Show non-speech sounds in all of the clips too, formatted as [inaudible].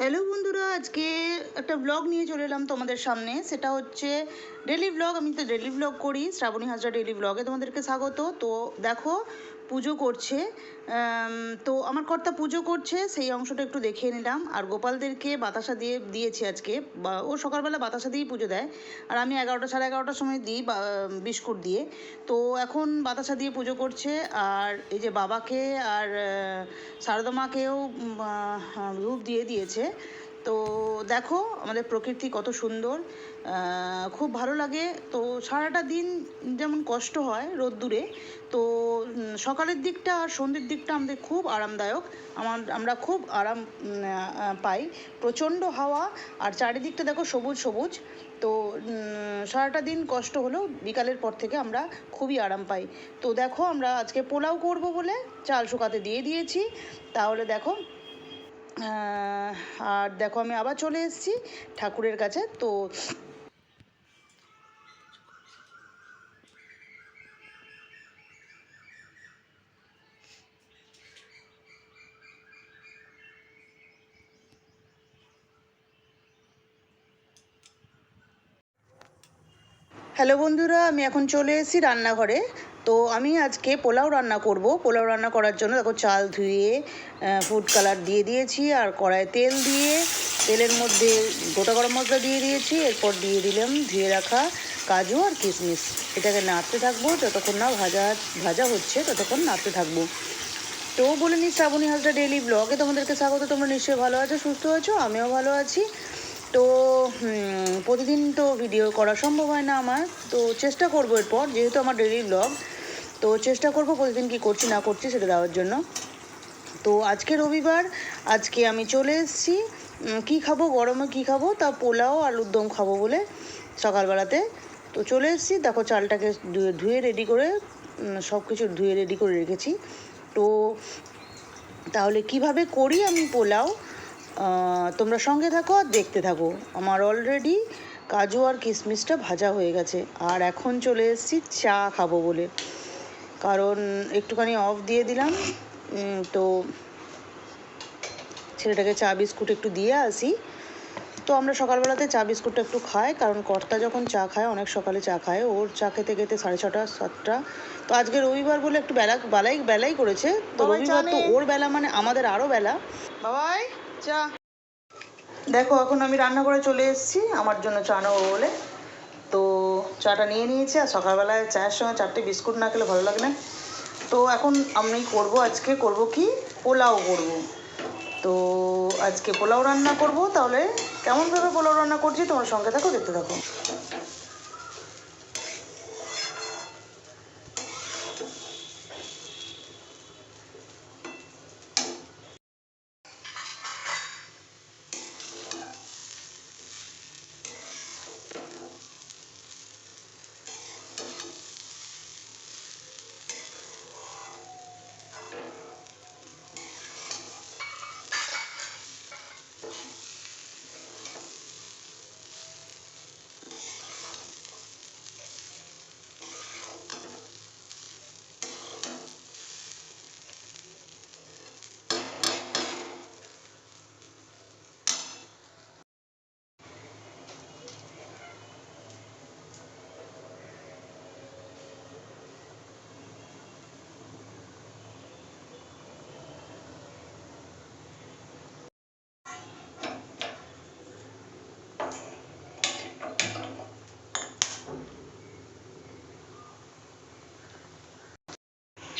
Hello বন্ধুরা, আজকে একটা ব্লগ নিয়ে চলে এলাম তোমাদের সামনে। সেটা হচ্ছে ডেলি ব্লগ আমি তো ডেলি ব্লগ করি, শ্রাবণী হাজরা ডেলি ব্লগে তোমাদেরকে স্বাগত। তো দেখো পুজো করছে তো আমার কর্তা পুজো করছে, সেই অংশটা একটু দেখিয়ে নিলাম। আর গোপালদেরকে বাতাসা দিয়ে, দিয়েছি আজকে। বা, ও সকালবেলা বাতাসা দিয়েই পুজো দেয়। আর আমি এগারোটা, সাড়ে এগারোটার সময় দিই বিস্কুট দিয়ে। তো এখন বাতাসা দিয়ে পুজো করছে। আর এই যে বাবাকে আর সারদা মাকেও দিয়ে দিয়েছে। তো দেখো, আমাদের প্রকৃতি কত সুন্দর খুব ভালো লাগে। তো সারাটা দিন যেমন কষ্ট হয় রোদ্দুরে, তো সকালের দিকটা আর সন্ধ্যের দিকটা আমাদের খুব আরামদায়ক। আমার, আমরা খুব আরাম পাই। প্রচণ্ড হাওয়া আর চারিদিকটা দেখো সবুজ সবুজ। তো সারাটা দিন কষ্ট হলেও বিকালের পর থেকে আমরা খুবই আরাম পাই। তো দেখো, আমরা আজকে পোলাও করব বলে চাল শুকাতে দিয়ে দিয়েছি। তাহলে দেখো আর দেখো আমি আবার চলে এসেছি ঠাকুরের কাছে, তো হ্যালো বন্ধুরা, আমি এখন চলে এসেছি রান্নাঘরে। তো আমি আজকে পোলাও রান্না করব। পোলাও রান্না করার জন্য দেখো চাল ধুয়ে ফুড কালার দিয়ে দিয়েছি আর কড়াইয়ে তেল দিয়ে, তেলের মধ্যে গোটা গরম মশলা দিয়ে দিয়েছি, এরপর দিয়ে দিলাম ধুয়ে রাখা কাজু আর কিশমিশ। এটাকে নাড়তে থাকব যতক্ষণ না ভাজা ভাজা হচ্ছে ততক্ষণ নাড়তে থাকব। তো বলে নিই শ্রাবণী হাজরা ডেইলি ব্লগে তোমাদেরকে স্বাগত। তোমরা নিশ্চয়ই ভালো আছো, সুস্থ আছো, আমিও ভালো আছি। তো প্রতিদিন তো ভিডিও করা সম্ভব হয় না আমার। তো চেষ্টা করব এরপর, যেহেতু আমার ডেইলি ব্লগ তো চেষ্টা করব প্রতিদিন কি করছি, না করছি সেটা দেওয়ার জন্য। তো আজকে রবিবার, আজকে আমি চলে এসেছি। কী খাব, গরমে কী খাব, তা পোলাও, আলুর দম খাব বলে সকালবেলাতে। তো চলে এসেছি, দেখো চালটাকে ধুয়ে রেডি করে সব কিছু ধুয়ে রেডি করে রেখেছি। তো তাহলে কীভাবে করি আমি পোলাও? তোমরা সঙ্গে থাকো আর দেখতে থাকো। আমার অলরেডি কাজু আর কিশমিশটা ভাজা হয়ে গেছে। আর এখন চলে এসেছি চা খাব বলে। কারণ একটুখানি অফ দিয়ে দিলাম। তো ছেলেটাকে চা বিস্কুট একটু দিয়ে আসি। তো আমরা সকালবেলাতে চা বিস্কুটটা একটু খাই কারণ কর্তা যখন চা খায় অনেক সকালে চা খায়। ওর চা খেতে খেতে সাড়ে ছটা সাতটা। তো আজকে রবিবার বলে একটু বেলা বেলাই বেলাই করেছে। তো রবিবার তো ওর বেলা মানে আমাদের আরও বেলা। বাবাই চা। দেখো এখন আমি রান্না করে চলে এসেছি। আমার জন্য চা নেব বলে। চাটা নিয়ে নিয়েছি, আর সকালবেলায় চায়ের সঙ্গে চারটে বিস্কুট না খেলে ভালো লাগে না। তো এখন আমি করব, আজকে করব কি? পোলাও করব। তো আজকে পোলাও রান্না করব, তাহলে কেমনভাবে পোলাও রান্না করছি, তোমার সঙ্গে থাকো দেখতে থাকো।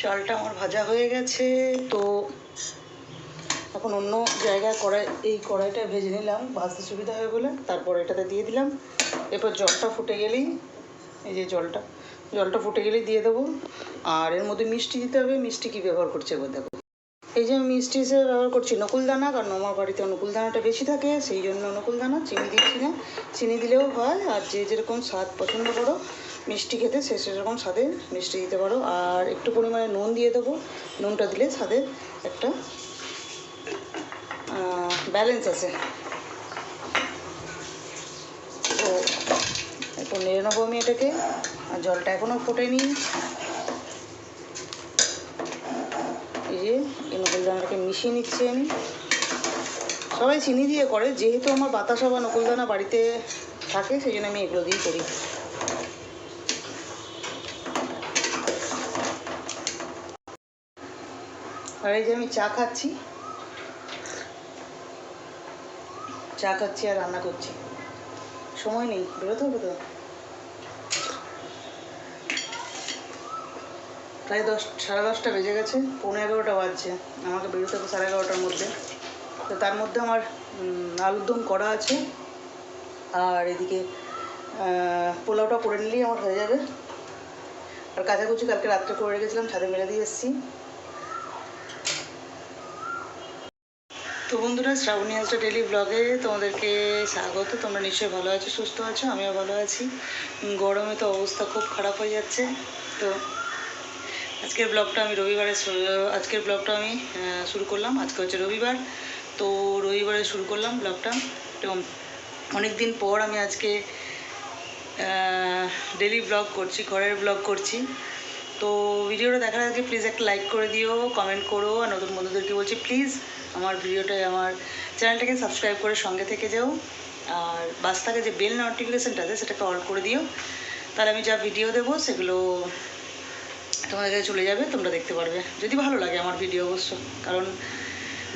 চালটা আমার ভাজা হয়ে গেছে, তো এখন অন্য জায়গায় কড়াই, এই কড়াইটা ভেজে নিলাম, ভাজতে সুবিধা হয়ে বলে, তারপর এটাতে দিয়ে দিলাম। এরপর জলটা ফুটে গেলেই, এই যে জলটা জলটা ফুটে গেলেই দিয়ে দেবো। আর এর মধ্যে মিষ্টি দিতে হবে, মিষ্টি কি ব্যবহার করছে এবার দেখো। এই যে আমি মিষ্টি হিসেবে ব্যবহার করছি নকুলদানা, কারণ আমার বাড়িতে নকুলদানাটা বেশি থাকে, সেই জন্য নকুলদানা, চিনি দিচ্ছি না। চিনি দিলেও হয়, আর যে যেরকম স্বাদ পছন্দ করো। মিষ্টি খেতে সে সেরকম স্বাদের মিষ্টি দিতে পারো। আর একটু পরিমাণে নুন দিয়ে দেবো। নুনটা দিলে স্বাদের একটা ব্যালেন্স আছে। তো একটু নেড়ে নেব আমি এটাকে। আর জলটা এখনও ফোটেনি। এই যে, এই নকুল দানাটাকে মিশিয়ে নিচ্ছি আমি। সবাই চিনি দিয়ে করে, যেহেতু আমার বাতাসা বা নকুলদানা বাড়িতে থাকে, সেই জন্য আমি এগুলো দিয়েই করি। আর এই যে আমি চা খাচ্ছি। চা খাচ্ছি আর রান্না করছি। সময় নেই, বেরোতে হবে তো। প্রায় দশ, সাড়ে দশটা বেজে গেছে পনেরো এগারোটা বাজছে। আমাকে বেরোতে হবে সাড়ে এগারোটার মধ্যে। তো তার মধ্যে আমার আলুর দম করা আছে। আর এদিকে পোলাওটা করে নিলেই আমার হয়ে যাবে। আর কাচাকুচি কালকে রাত্রে করে রেখেছিলাম, ছাদে মেলে দিয়ে এসেছি। তো বন্ধুরা, শ্রাবণী হাসটা ডেলি ব্লগে তোমাদেরকে স্বাগত। তোমরা নিশ্চয়ই ভালো আছো, সুস্থ আছো? আমিও ভালো আছি। গরমে তো অবস্থা খুব খারাপ হয়ে যাচ্ছে। তো আজকের ব্লগটা আমি রবিবারে আজকের ব্লগটা আমি শুরু করলাম। আজকে হচ্ছে রবিবার। তো রবিবারে শুরু করলাম ব্লগটা। তো অনেক দিন পর আমি আজকে ডেলি ব্লগ করছি, ঘরের ব্লগ করছি। তো ভিডিওটা দেখার আগে প্লিজ একটা লাইক করে দিও কমেন্ট করো। আর নতুন বন্ধুদেরকে বলছি প্লিজ আমার ভিডিওটায় আমার চ্যানেলটাকে সাবস্ক্রাইব করে সঙ্গে থেকে যাও। আর বাস থাকে যে বেল নোটিফিকেশানটা আছে, সেটাকে অল করে দিও। তাহলে আমি যা ভিডিও দেবো, সেগুলো তোমাদের কাছে চলে যাবে, তোমরা দেখতে পারবে। যদি ভালো লাগে আমার ভিডিও অবশ্য, কারণ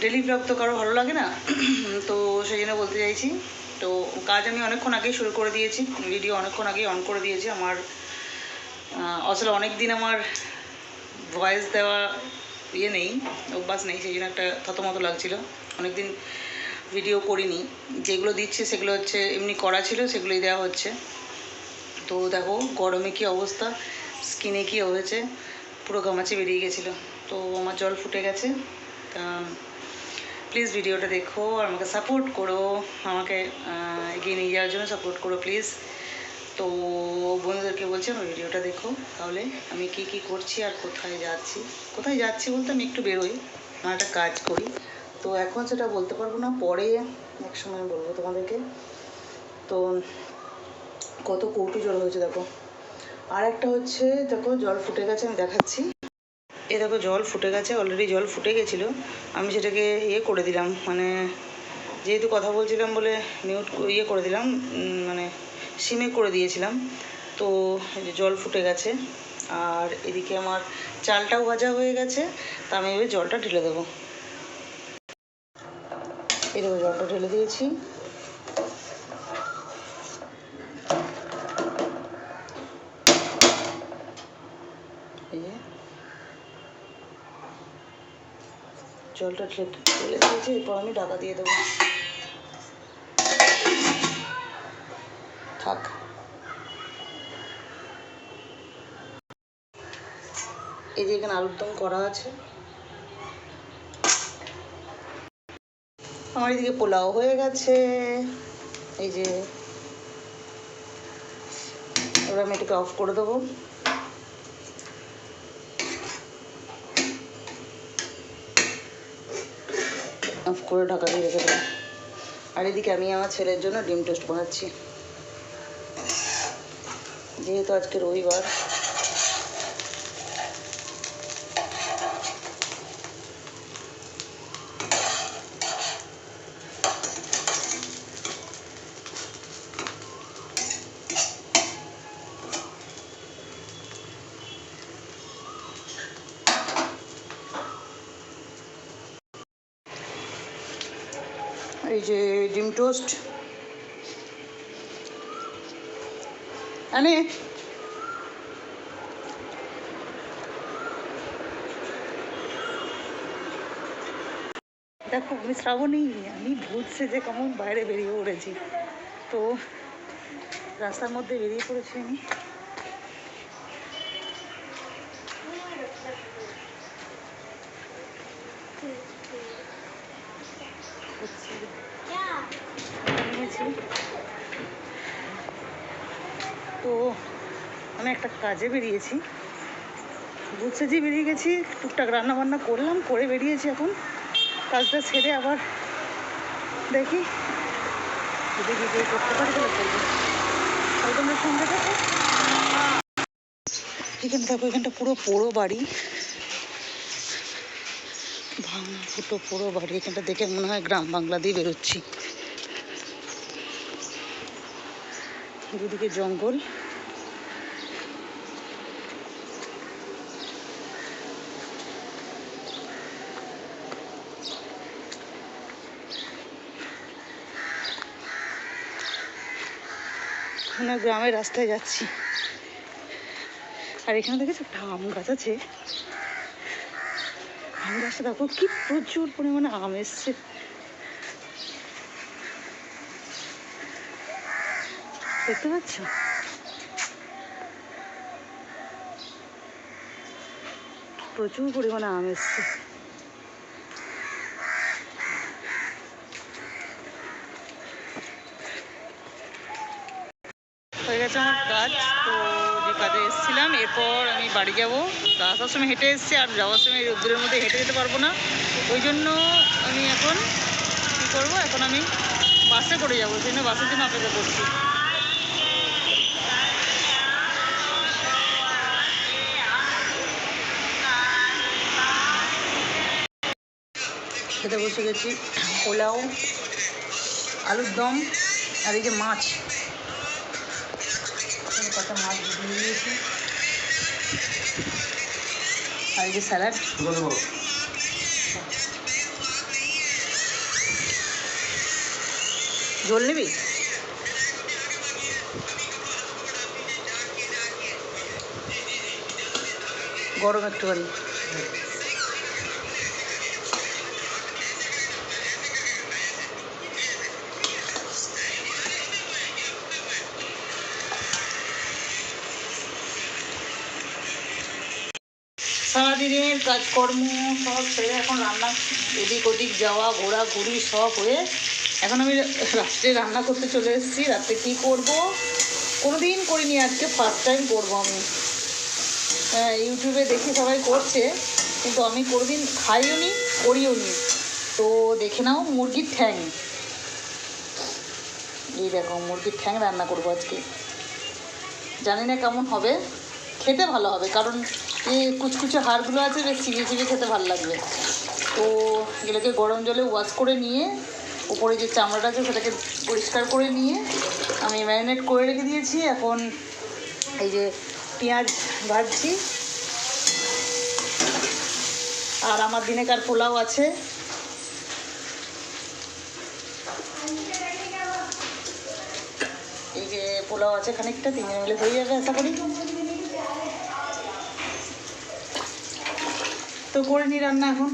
ডেলি ব্লগ তো কারও ভালো লাগে না। [clears throat] তো সেই জন্য বলতে চাইছি, তো কাজ আমি অনেকক্ষণ আগেই শুরু করে দিয়েছি ভিডিও অনেকক্ষণ আগেই অন করে দিয়েছি। আমার আসলে অনেক দিন আমার ভয়েস দেওয়া ইয়ে নেই, অভ্যাস নেই, সেই জন্য একটা থতমতো লাগছিল। অনেক দিন ভিডিও করিনি। যেগুলো দিচ্ছে সেগুলো হচ্ছে, এমনি করা ছিল, সেগুলোই দেওয়া হচ্ছে। তো দেখো, গরমে কি অবস্থা স্কিনে কি হয়েছে, পুরো গামাচি বেরিয়ে গেছিল। তো আমার জল ফুটে গেছে। তা প্লিজ ভিডিওটা দেখো আর আমাকে সাপোর্ট করো, আমাকে এগিয়ে নিয়ে যাওয়ার জন্য সাপোর্ট করো প্লিজ তো বন্ধুদেরকে বলছি, আমার ভিডিওটা দেখো। তাহলে আমি কি কি করছি আর কোথায় যাচ্ছি? কোথায় যাচ্ছি বলতে আমি একটু বেরোই আমার একটা কাজ করি। তো এখন সেটা বলতে পারব না, পরে এক সময় বলব তোমাদেরকে। তো কত কৌটি জল হয়েছে, দেখো। আর একটা হচ্ছে, দেখো, জল ফুটে গেছে, আমি দেখাচ্ছি। এ দেখো, জল ফুটে গেছে অলরেডি জল ফুটে গেছিল। আমি সেটাকে ইয়ে করে দিলাম মানে যেহেতু কথা বলছিলাম বলে মিউট ইয়ে করে দিলাম মানে সিমে করে দিয়েছিলাম। তো যে জল ফুটে গেছে, আর এদিকে আমার চালটাও ভাজা হয়ে গেছে, তা আমি এবার জলটা ঢেলে দেবো। দেখো, জলটা ঢেলে দিয়েছি। জলটা ঢেলে ঢেলে দিয়েছি, এরপর আমি ঢাকা দিয়ে দেবো। থাক। এই যে এখানে আলুর দম করা আছে। আমার এদিকে পোলাও হয়ে গেছে। এই যে এবার আমি এটাকে অফ করে দেবো। অফ করে ঢাকা দিয়ে রেখে দেবো। আর এদিকে আমি আমার ছেলের জন্য ডিম টোস্ট বানাচ্ছি। যেহেতু আজকে রবিবার এই যে ডিম টোস্ট আনে দেখো, আমি শ্রাবণী, আমি ভূত সেজে কেমন বাইরে বেরিয়ে পড়েছি। তো রাস্তার মধ্যে বেরিয়ে পড়েছি আমি হচ্ছে নিয়েছি তো আমি একটা কাজে বেরিয়েছি। বুঝছে যে বেরিয়ে গেছি, টুকটাক রান্না বান্না করলাম, করে বেরিয়েছি এখন। কাজটা সেরে আবার দেখি এখানে দেখো, এখানটা পুরো পোড়ো বাড়ি। ভাঙা ফুটো পুরো বাড়ি, এখানটা দেখে মনে হয় গ্রাম বাংলা দিয়ে বেরোচ্ছি। দুদিকে জঙ্গল। আমরা গ্রামের রাস্তায় যাচ্ছি। আর এখানে দেখেছ একটা আম গাছ আছে? আম গাছটা দেখো কি প্রচুর পরিমাণে আম এসছে। দেখতে পাচ্ছ? প্রচুর পরিমাণে আম এসছে। গেছে আমার কাজ, তো যে কাজে এসেছিলাম, এরপর আমি বাড়ি যাব। তো আসার সময় হেঁটে এসেছি, আর যাওয়ার সময় রোদ্দুরের মধ্যে হেঁটে যেতে পারব না। ওই জন্য আমি এখন কী করব? এখন আমি বাসে করে যাব, সেই জন্য বাসের জন্য অপেক্ষা করছি। খেতে বসে গেছি, পোলাও, আলুর দম, আর এই যে মাছ। এখানে কটা মাছ ধরে নিয়েছি আর যে স্যালাড। জল নিবি? গরম একটুখানি। সারাদিনের কাজকর্ম সব সেরে এখন রান্না এদিক ওদিক যাওয়া ঘোরাঘুরি সব হয়ে এখন আমি রাত্রে রান্না করতে চলে এসেছি। রাত্রে কী করব? কোনো দিন করিনি আজকে ফার্স্ট টাইম করব আমি। হ্যাঁ, ইউটিউবে দেখি সবাই করছে কিন্তু আমি কোনো দিন খাইও নি করিও নি। তো দেখে নাও মুরগির ঠ্যাং। এই দেখো মুরগির ঠ্যাং রান্না করব আজকে। জানি না কেমন হবে। খেতে ভালো হবে কারণ এই কুচকুচে হাড়গুলো আছে, বেশ চিবিয়ে চিবিয়ে খেতে ভালো লাগবে। তো এগুলোকে গরম জলে ওয়াশ করে নিয়ে উপরে যে চামড়াটা আছে সেটাকে পরিষ্কার করে নিয়ে, আমি ম্যারিনেট করে রেখে দিয়েছি। এখন এই যে পেঁয়াজ ভাজছি। আর আমার দিনেকার পোলাও আছে। এই যে পোলাও আছে খানিকটা, তিনজন মিলে হয়ে যাবে আশা করি। তো করে নিই রান্না এখন।